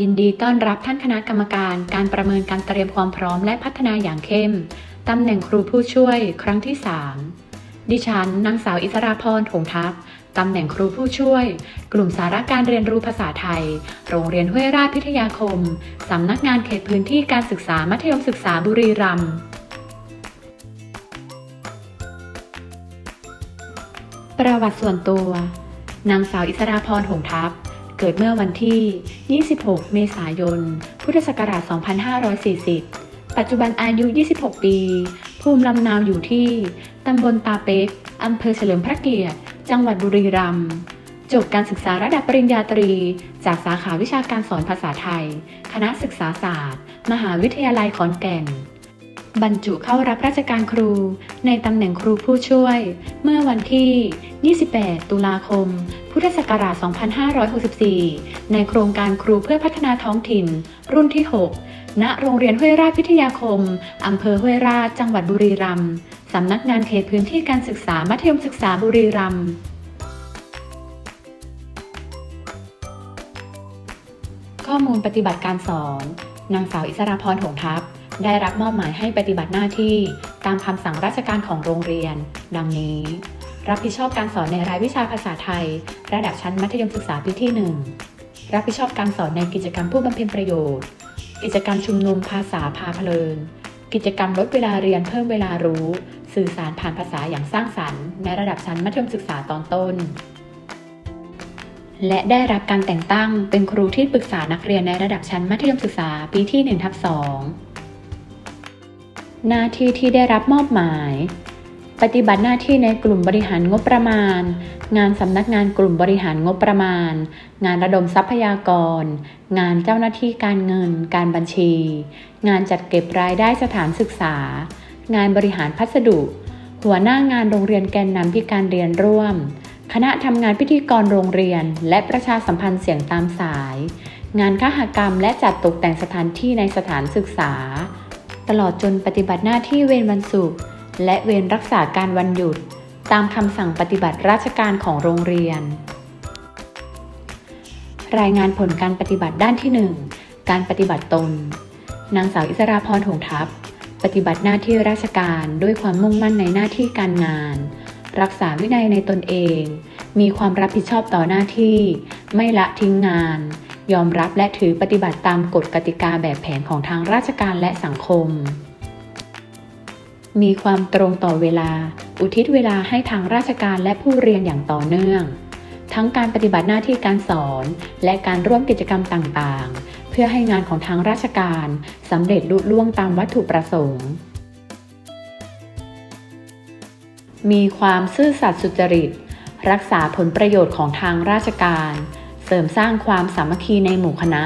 ยินดีต้อนรับท่านคณะกรรมการ การประเมินการเตรียมความพร้อมและพัฒนาอย่างเข้ม ตำแหน่งครูผู้ช่วยครั้งที่ 3 ดิฉันนางสาวอิสราพรถงทัพตำแหน่งครูผู้ช่วย กลุ่มสาระการเรียนรู้ภาษาไทย โรงเรียนห้วยราชพิทยาคม สำนักงานเขตพื้นที่การศึกษามัธยมศึกษาบุรีรัมย์ประวัติส่วนตัว นางสาวอิสราพรหงทัพ เกิดเมื่อวันที่ 26 เมษายน พุทธศักราช 2540 ปัจจุบันอายุ 26 ปี ภูมิลำเนาอยู่ที่ ตำบลตาเป๊กอำเภอเฉลิมพระเกียรติ จังหวัดบุรีรัมย์ จบการศึกษาระดับปริญญาตรี จากสาขาวิชาการสอนภาษาไทย คณะศึกษาศาสตร์ มหาวิทยาลัยขอนแก่น บรรจุเข้ารับราชการครูในตำแหน่งครูผู้ช่วย เมื่อวันที่ 28 ตุลาคม พุทธศักราช 2564 ในโครงการครูเพื่อพัฒนาท้องถิ่น รุ่นที่ 6 ณ โรงเรียนห้วยราชพิทยาคม อำเภอห้วยราช จังหวัดบุรีรัมย์ สำนักงานเขตพื้นที่การศึกษามัธยมศึกษาบุรีรัมย์ข้อมูลปฏิบัติการสอน นางสาวอิสราพรหงทัพ ได้รับมอบหมายให้ปฏิบัติหน้าที่ตามคำสั่งราชการของโรงเรียน ดังนี้ รับผิดชอบการสอนในรายวิชาภาษาไทย ระดับชั้นมัธยมศึกษาปีที่ 1 รับผิดชอบการสอนในกิจกรรมผู้บำเพ็ญประโยชน์ กิจกรรมชุมนุมภาษาพาเพลิน กิจกรรมลดเวลาเรียนเพิ่มเวลารู้ สื่อสารผ่านภาษาอย่างสร้างสรรค์ในระดับชั้นมัธยมศึกษาตอนต้น และได้รับการแต่งตั้งเป็นครูที่ปรึกษานักเรียนในระดับชั้นมัธยมศึกษาปีที่1ทับ2 หน้าที่ที่ได้รับมอบหมาย ปฏิบัติหน้าที่ในกลุ่มบริหารงบประมาณ งานสำนักงานกลุ่มบริหารงบประมาณ งานระดมทรัพยากร งานเจ้าหน้าที่การเงิน การบัญชี งานจัดเก็บรายได้สถานศึกษา งานบริหารพัสดุ หัวหน้างานโรงเรียนแกนนำพิการเรียนร่วม คณะทำงานพิธีกรโรงเรียน และประชาสัมพันธ์เสียงตามสาย งานข้หกรรมและจัดตกแต่งสถานที่ในสถานศึกษา ตลอดจนปฏิบัติหน้าที่เวรวันศุกร์และเวรรักษาการวันหยุด ตามคำสั่งปฏิบัติราชการของโรงเรียน รายงานผลการปฏิบัติด้านที่ 1 การปฏิบัติตน นางสาวอิสราพรหงทัพ ปฏิบัติหน้าที่ราชการด้วยความมุ่งมั่นในหน้าที่การงาน รักษาวินัยในตนเอง มีความรับผิดชอบต่อหน้าที่ ไม่ละทิ้งงาน ยอมรับและถือปฏิบัติตามกฎกติกาแบบแผนของทางราชการและสังคม มีความตรงต่อเวลา อุทิศเวลาให้ทางราชการและผู้เรียนอย่างต่อเนื่อง ทั้งการปฏิบัติหน้าที่การสอน และการร่วมกิจกรรมต่างๆ เพื่อให้งานของทางราชการสำเร็จลุล่วงตามวัตถุประสงค์ มีความซื่อสัตย์สุจริต รักษาผลประโยชน์ของทางราชการ เสริมสร้างความสามัคคีในหมู่คณะ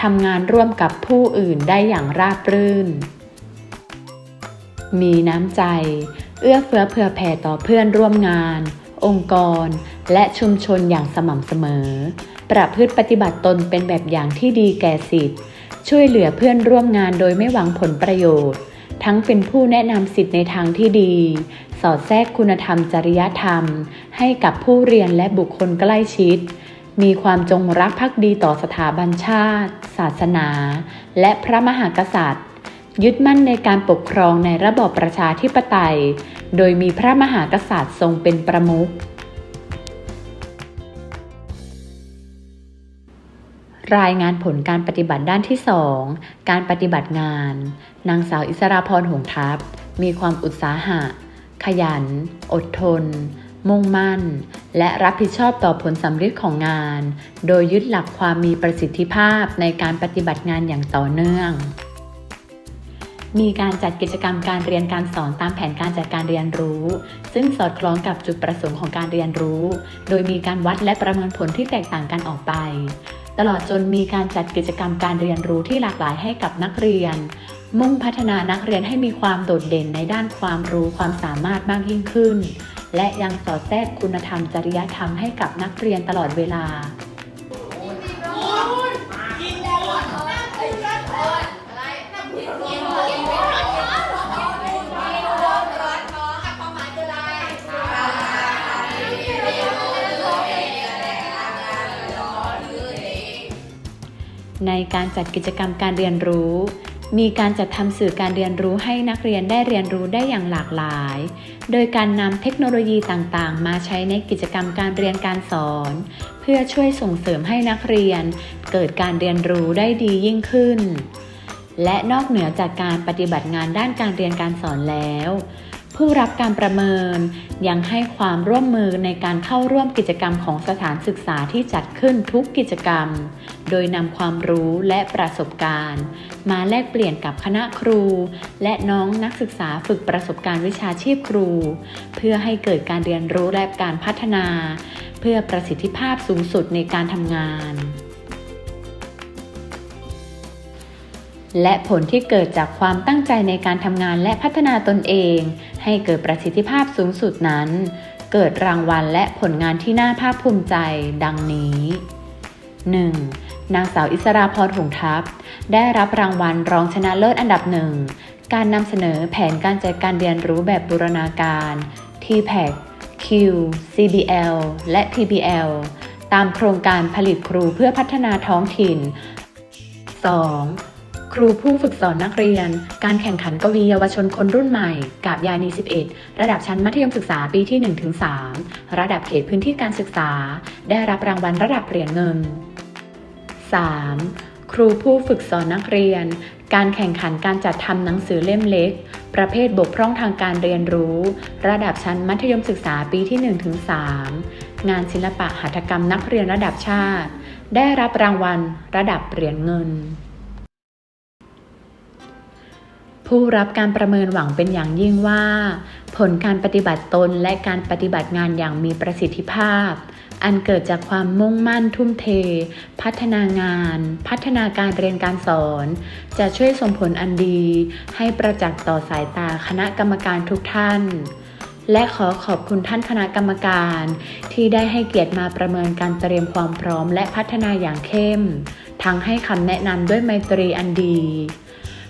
ทำงานร่วมกับผู้อื่นได้อย่างราบรื่น มีน้ำใจ เอื้อเฟื้อเผื่อแผ่ต่อเพื่อนร่วมงาน องค์กร และชุมชนอย่างสม่ำเสมอ ประพฤติปฏิบัติตนเป็นแบบอย่างที่ดีแก่สิทธิ์ ช่วยเหลือเพื่อนร่วมงานโดยไม่หวังผลประโยชน์ ทั้งเป็นผู้แนะนำสิทธิ์ในทางที่ดี สอดแทรกคุณธรรมจริยธรรม ให้กับผู้เรียนและบุคคลใกล้ชิด มีความจงรักภักดีต่อสถาบันชาติ ศาสนา และพระมหากษัตริย์ ยึดมั่นในการปกครองในระบอบประชาธิปไตย โดยมีพระมหากษัตริย์ทรงเป็นประมุขรายงานผลการปฏิบัติด้านที่ 2 การปฏิบัติงาน นางสาวอิสราพรหงทัพ มีความอุตสาหะ ขยัน อดทน มุ่งมั่น และรับผิดชอบต่อผลสำเร็จของงาน โดยยึดหลักความมีประสิทธิภาพในการปฏิบัติงานอย่างต่อเนื่อง มีการจัดกิจกรรมการเรียนการสอนตามแผนการจัดการเรียนรู้ ซึ่งสอดคล้องกับจุดประสงค์ของการเรียนรู้ โดยมีการวัดและประเมินผลที่แตกต่างกันออกไปตลอดจนมีการจัดกิจกรรมการเรียนรู้ที่หลากหลายให้กับนักเรียน มุ่งพัฒนานักเรียนให้มีความโดดเด่นในด้านความรู้ความสามารถมากยิ่งขึ้น และยังสอดแทรกคุณธรรมจริยธรรมให้กับนักเรียนตลอดเวลา ในการจัดกิจกรรมการเรียนรู้ มีการจัดทำสื่อการเรียนรู้ให้นักเรียนได้เรียนรู้ได้อย่างหลากหลาย โดยการนำเทคโนโลยีต่างๆ มาใช้ในกิจกรรมการเรียนการสอน เพื่อช่วยส่งเสริมให้นักเรียน เกิดการเรียนรู้ได้ดียิ่งขึ้น และนอกเหนือจากการปฏิบัติงานด้านการเรียนการสอนแล้ว ผู้รับการประเมินยังให้ความร่วมมือในการเข้าร่วมกิจกรรมของสถานศึกษาที่จัดขึ้นทุกกิจกรรม โดยนำความรู้และประสบการณ์ มาแลกเปลี่ยนกับคณะครู และน้องนักศึกษาฝึกประสบการณ์วิชาชีพครู เพื่อให้เกิดการเรียนรู้และการพัฒนา เพื่อประสิทธิภาพสูงสุดในการทำงาน และผลที่เกิดจากความตั้งใจในการทำงานและพัฒนาตนเอง ให้เกิดประสิทธิภาพสูงสุดนั้น เกิดรางวัลและผลงานที่น่าภาคภูมิใจ ดังนี้ 1. นางสาวอิสราพรหงทัพ ได้รับรางวัลรองชนะเลิศอันดับหนึ่ง การนำเสนอแผนการจัดการเรียนรู้แบบบูรณาการ TPAC Q CBL และ TBL ตามโครงการผลิตครูเพื่อพัฒนาท้องถิ่น 2. ครูผู้ฝึกสอนนักเรียน การแข่งขันกวีเยาวชนคนรุ่นใหม่ กาบยานี 11 ระดับชั้นมัธยมศึกษาปีที่ 1-3 ระดับเขตพื้นที่การศึกษา ได้รับรางวัลระดับเหรียญเงิน 3. ครูผู้ฝึกสอนนักเรียน การแข่งขันการจัดทำหนังสือเล่มเล็ก ประเภทบกพร่องทางการเรียนรู้ ระดับชั้นมัธยมศึกษาปีที่ 1-3 งานศิลปะหัตถกรรมนักเรียนระดับชาติ ได้รับรางวัลระดับเหรียญเงิน ผู้รับการประเมินหวังเป็นอย่างยิ่งว่า ผลการปฏิบัติตนและการปฏิบัติงานอย่างมีประสิทธิภาพ อันเกิดจากความมุ่งมั่นทุ่มเท พัฒนางาน พัฒนาการเรียนการสอน จะช่วยส่งผลอันดี ให้ประจักษ์ต่อสายตาคณะกรรมการทุกท่าน และขอขอบคุณท่านคณะกรรมการ ที่ได้ให้เกียรติมาประเมินการเตรียมความพร้อมและพัฒนาอย่างเข้ม ทั้งให้คำแนะนำด้วยไมตรีอันดี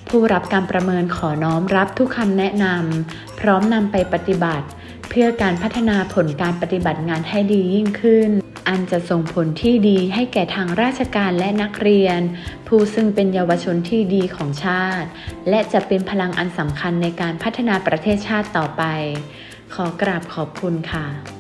ผู้รับการประเมินขอน้อมรับทุกคำแนะนำพร้อมนำไปปฏิบัติ เพื่อการพัฒนาผลการปฏิบัติงานให้ดียิ่งขึ้น อันจะส่งผลที่ดีให้แก่ทางราชการและนักเรียน ผู้ซึ่งเป็นเยาวชนที่ดีของชาติ และจะเป็นพลังอันสำคัญในการพัฒนาประเทศชาติต่อไป ขอกราบขอบคุณค่ะ